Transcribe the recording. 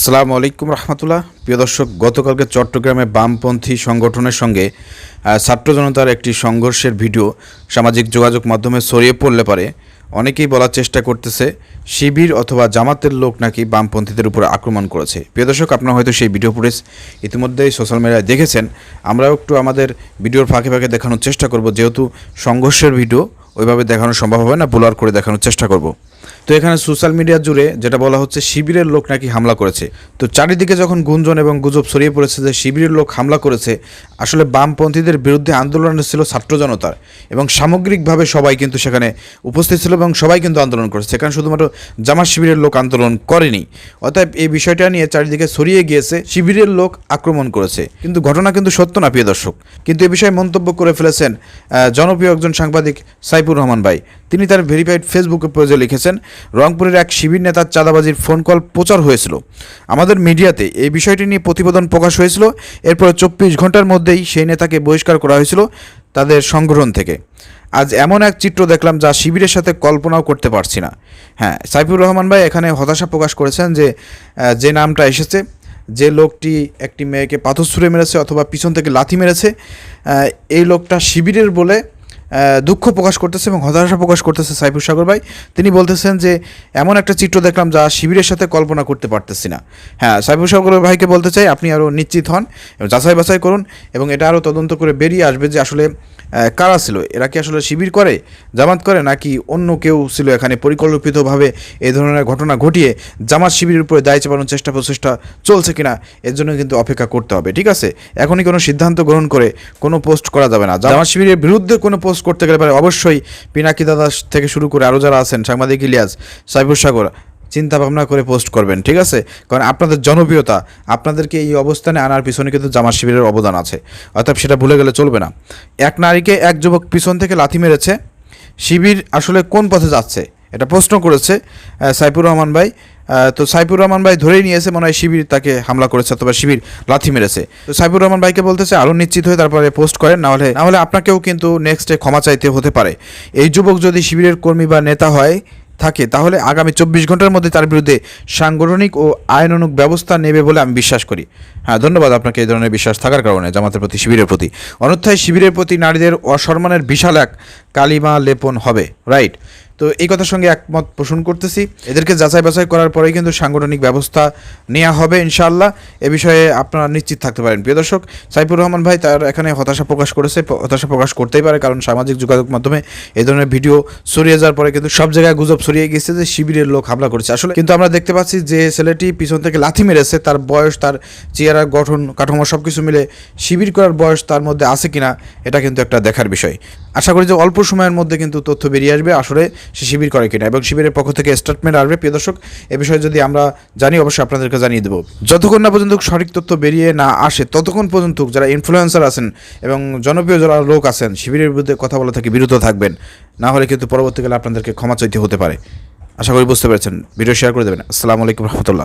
আসসালামু আলাইকুম রহমতুল্লাহ। প্রিয় দর্শক, গতকালকে চট্টগ্রামে বামপন্থী সংগঠনের সঙ্গে ছাত্র জনতার একটি সংঘর্ষের ভিডিও সামাজিক যোগাযোগ মাধ্যমে ছড়িয়ে পড়লে পারে। অনেকেই বলার চেষ্টা করতেছে, শিবির অথবা জামাতের লোক নাকি বামপন্থীদের উপর আক্রমণ করেছে। প্রিয় দর্শক, আপনারা হয়তো সেই ভিডিও ফুটেজ ইতিমধ্যেই সোশ্যাল মিডিয়ায় দেখেছেন। আমরাও একটু আমাদের ভিডিওর ফাঁকে ফাঁকে দেখানোর চেষ্টা করব, যেহেতু সংঘর্ষের ভিডিও, ওইভাবে দেখানো সম্ভব হবে না ব্লার করে দেখানোর চেষ্টা করব। তো এখানে সোশ্যাল মিডিয়া জুড়ে যেটা বলা হচ্ছে, শিবিরের লোক নাকি হামলা করেছে। তো চারিদিকে যখন গুঞ্জন এবং গুজব ছড়িয়ে পড়েছে যে শিবিরের লোক হামলা করেছে, আসলে বামপন্থীদের বিরুদ্ধে আন্দোলন ছিল ছাত্র জনতার এবং সামগ্রিকভাবে সবাই কিন্তু সেখানে উপস্থিত ছিল এবং সবাই কিন্তু আন্দোলন করেছে। সেখানে শুধুমাত্র জামাত শিবিরের লোক আন্দোলন করেনি। অতএব এই বিষয়টা নিয়ে চারিদিকে ছড়িয়ে গিয়েছে, শিবিরের লোক আক্রমণ করেছে। কিন্তু ঘটনা কিন্তু সত্য না, প্রিয় দর্শক। কিন্তু এ বিষয়ে মন্তব্য করে ফেলেছেন জনপ্রিয় একজন সাংবাদিক সাইফুর রহমান ভাই। তিনি তার ভেরিফাইড ফেসবুকে পেজে লিখেছেন, রংপুরের এক শিবির নেতার চাঁদাবাজির ফোন কল প্রচার হয়েছিল। আমাদের মিডিয়াতে এই বিষয়টি নিয়ে প্রতিবেদন প্রকাশ হয়েছিল। এরপরে চব্বিশ ঘণ্টার মধ্যেই সেই নেতাকে বহিষ্কার করা হয়েছিল তাদের সংগঠন থেকে। আজ এমন এক চিত্র দেখলাম যা শিবিরের সাথে কল্পনাও করতে পারছি না। হ্যাঁ সাইফুর রহমান ভাই এখানে হতাশা প্রকাশ করেছেন যে যে নামটা এসেছে, যে লোকটি একটি মেয়েকে পাথর ছুঁড়ে মেরেছে অথবা পিছন থেকে লাথি মেরেছে এই লোকটা শিবিরের বলে দুঃখ প্রকাশ করতেছে এবং হতাশা প্রকাশ করতেছে সাইফুর সাগর ভাই। তিনি বলতেছেন যে, এমন একটা চিত্র দেখলাম যা শিবিরের সাথে কল্পনা করতে পারতেছি না। হ্যাঁ সাইফুর সাগর ভাইকে বলতে চাই, আপনি আরও নিশ্চিত হন এবং যাচাই বাছাই করুন এবং এটা আরও তদন্ত করে বেরিয়ে আসবে যে আসলে কারা ছিল? এরা কি আসলে শিবির করে, জামাত করে, নাকি অন্য কেউ ছিল এখানে পরিকল্পিতভাবে এ ধরনের ঘটনা ঘটিয়ে জামাত শিবিরের উপরে দায় চাপানোর চেষ্টা প্রচেষ্টা চলছে কিনা, এর জন্য কিন্তু অপেক্ষা করতে হবে, ঠিক আছে? এখনই কোনো সিদ্ধান্ত গ্রহণ করে কোনো পোস্ট করা যাবে না। জামাত শিবিরের বিরুদ্ধে কোনো পোস্ট করতে গেলে পারে অবশ্যই পিনাকি দাদা থেকে শুরু করে আরও যারা আছেন, সাংবাদিক ইলিয়াস, সাইফুর সাগর চিন্তা ভাবনা করে পোস্ট করবেন, ঠিক আছে? কারণ আপনাদের জনপ্রিয়তা, আপনাদেরকে এই অবস্থানে আনার পিছনে কিন্তু জামাত শিবিরের অবদান আছে। অর্থাৎ সেটা ভুলে গেলে চলবে না। এক নারীকে এক যুবক পিছন থেকে লাথি মেরেছে। শিবির আসলে কোন পথে যাচ্ছে? এটা প্রশ্ন করেছে সাইফুর রহমান ভাই। তো সাইফুর রহমান ভাই ধরেই নিয়েছে, মনে হয় শিবির তাকে হামলা করেছে অথবা শিবির লাথি মেরেছে। তো সাইফুর রহমান ভাইকে বলতেছে আরও নিশ্চিত হয়ে তারপরে পোস্ট করেন, নাহলে নাহলে আপনাকেও কিন্তু নেক্সটে ক্ষমা চাইতে হতে পারে। এই যুবক যদি শিবিরের কর্মী বা নেতা হয় থাকে, তাহলে আগামী চব্বিশ ঘণ্টার মধ্যে তার বিরুদ্ধে সাংগঠনিক ও আইনানুক ব্যবস্থা নেবে বলে আমি বিশ্বাস করি। হ্যাঁ ধন্যবাদ আপনাকে এই ধরনের বিশ্বাস থাকার কারণে জামাতের প্রতি, শিবিরের প্রতি। অন্যথায় শিবিরের প্রতি নারীদের অসম্মানের বিশাল এক কালিমা লেপন হবে রাইট তো এই কথার সঙ্গে একমত পোষণ করতেছি। এদেরকে যাচাই বাছাই করার পরেই কিন্তু সাংগঠনিক ব্যবস্থা নেওয়া হবে ইনশাআল্লাহ। এ বিষয়ে আপনারা নিশ্চিত থাকতে পারেন। প্রিয় দর্শক, সাইফুর রহমান ভাই তার এখানে হতাশা প্রকাশ করেছে হতাশা প্রকাশ করতেই পারে কারণ সামাজিক যোগাযোগ মাধ্যমে এই ধরনের ভিডিও ছড়িয়ে যাওয়ার পরে কিন্তু সব জায়গায় গুজব ছড়িয়ে গেছে যে শিবিরের লোক হামলা করেছে। আসলে কিন্তু আমরা দেখতে পাচ্ছি যে ছেলেটি পিছন থেকে লাথি মেরেছে, তার বয়স, তার চেহারা, গঠন, কাঠামো সব কিছু মিলে শিবির করার বয়স তার মধ্যে আছে কিনা, এটা কিন্তু একটা দেখার বিষয়। আশা করি যে অল্প সময়ের মধ্যে কিন্তু তথ্য বেরিয়ে আসবে। আসলে সে শিবির করে কিনা। এবং শিবিরের পক্ষ থেকে স্টেটমেন্ট আসবে। প্রিয় দর্শক, এ বিষয়ে যদি আমরা জানি, অবশ্যই আপনাদেরকে জানিয়ে দেবো। যতক্ষণ না পর্যন্ত সঠিক তথ্য বেরিয়ে না আসে, ততক্ষণ পর্যন্ত যারা ইনফ্লুয়েন্সার আছেন এবং জনপ্রিয় যারা লোক আছেন, শিবিরের বিরুদ্ধে কথা বলা থেকে বিরত থাকবেন। না হলে কিন্তু পরবর্তীকালে আপনাদেরকে ক্ষমা চাইতে হতে পারে। আশা করি বুঝতে পেরেছেন। ভিডিও শেয়ার করে দেবেন। আসসালামু আলাইকুম রহমতুল্লাহ।